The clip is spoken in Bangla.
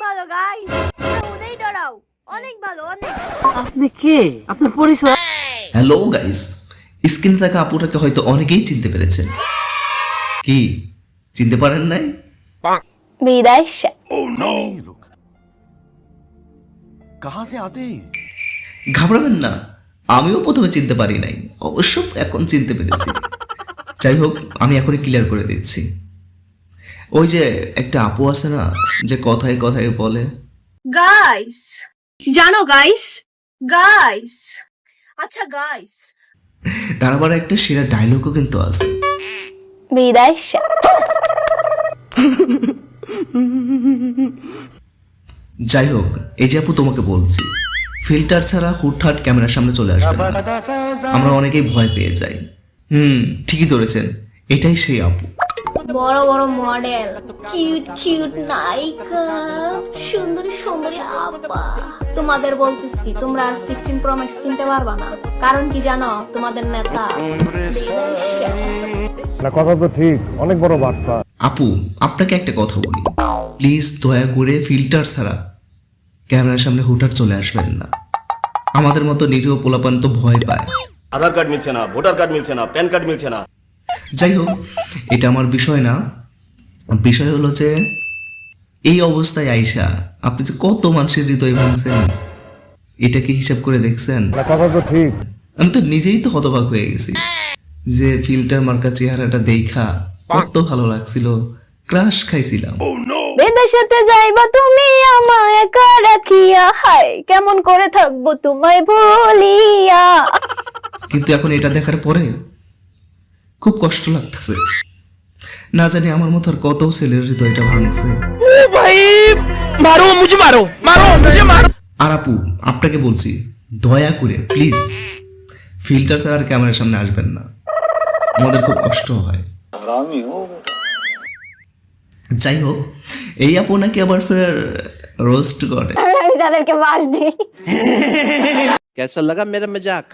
ভালো অনেক ভালো আপনি কে? আপনার পরিচয়? হ্যালো গাইস স্ক্রিনে থাকা আপুটাকে হয়তো অনেকেই চিনতে পেরেছেন। কি? চিনতে পারেন নাই? বিদায় ঘাবড়াবেন না। আমিও প্রথমে চিনতে পারি নাই। অবশ্য এখন চিনতে পেরেছি। যাই হোক আমি এখনই ক্লিয়ার করে দিচ্ছি। ওই যে একটা আপু আছে না যে কথায় কথায় বলে। গাইস জানো গাইস গাইস আচ্ছা গাইস তার আবার একটা সেরা ডায়লগও কিন্তু আছে। বিদায় যাই হোক এই যে আপু তোমাকে বলছি ফিল্টার ছাড়া হুটহাট ক্যামেরার সামনে চলে আসবে না। আমরা অনেকেই ভয় পেয়ে যাই। হুম ঠিকই ধরেছেন এটাই সেই আপু। বড় বড় মডেল। কিউট কিউট নায়িকা। সুন্দরী সুন্দরী আপা। তোমাদের বলতেছি তোমরা আর সিক্সটিন প্রো ম্যাক্স কিনতে পারবা না। কারণ কি জানো তোমাদের নেতা কথা তো ঠিক অনেক বড় বার্তা। আপু আপনাকে একটা কথা বলি। প্লিজ দয়া করে ফিল্টার ছাড়া ক্যামেরার সামনে হুটহাট চলে আসবেন না। আমাদের মতো নিরীহ পোলাপান তো ভয় পায়। আধার কার্ড মিলছে না ভোটার কার্ড মিলছে না প্যান কার্ড মিলছে না। যাই হোক এটা আমার বিষয় না। বিষয় হলো যে এই অবস্থায় আইসা আপনি যে কত মানুষের হৃদয় ভাঙছেন এটা কি হিসাব করে দেখছেন? আমি তো নিজেই তো হতবাক হয়ে গেছি যে ফিল্টার মার্কা চেহারাটা দেখা কত ভালো লাগছিল ক্রাশ খাইছিলাম। বিদেশেতে যাইবা তুমি আমায় একা রাখিয়া হায় কেমন করে থাকব তোমায় ভুলিয়া। কিন্তু এখন এটা দেখার পরে খুব কষ্ট লাগতেছে। না জানি আমার মতো আর কত ছেলের হৃদয়টা ভাঙছে। ভাই মারো মারো মারো মারো। আর আপু আপনাকে বলছি দয়া করে প্লিজ ফিল্টার স্যার আর ক্যামেরার সামনে আসবেন না। আমাদের খুব কষ্ট হয়। যাই হোক এই আপু নাকি আবার ফের রোস্ট করে। আমি তাদেরকে বাস দিই। কেমন লাগা মেরা মজাক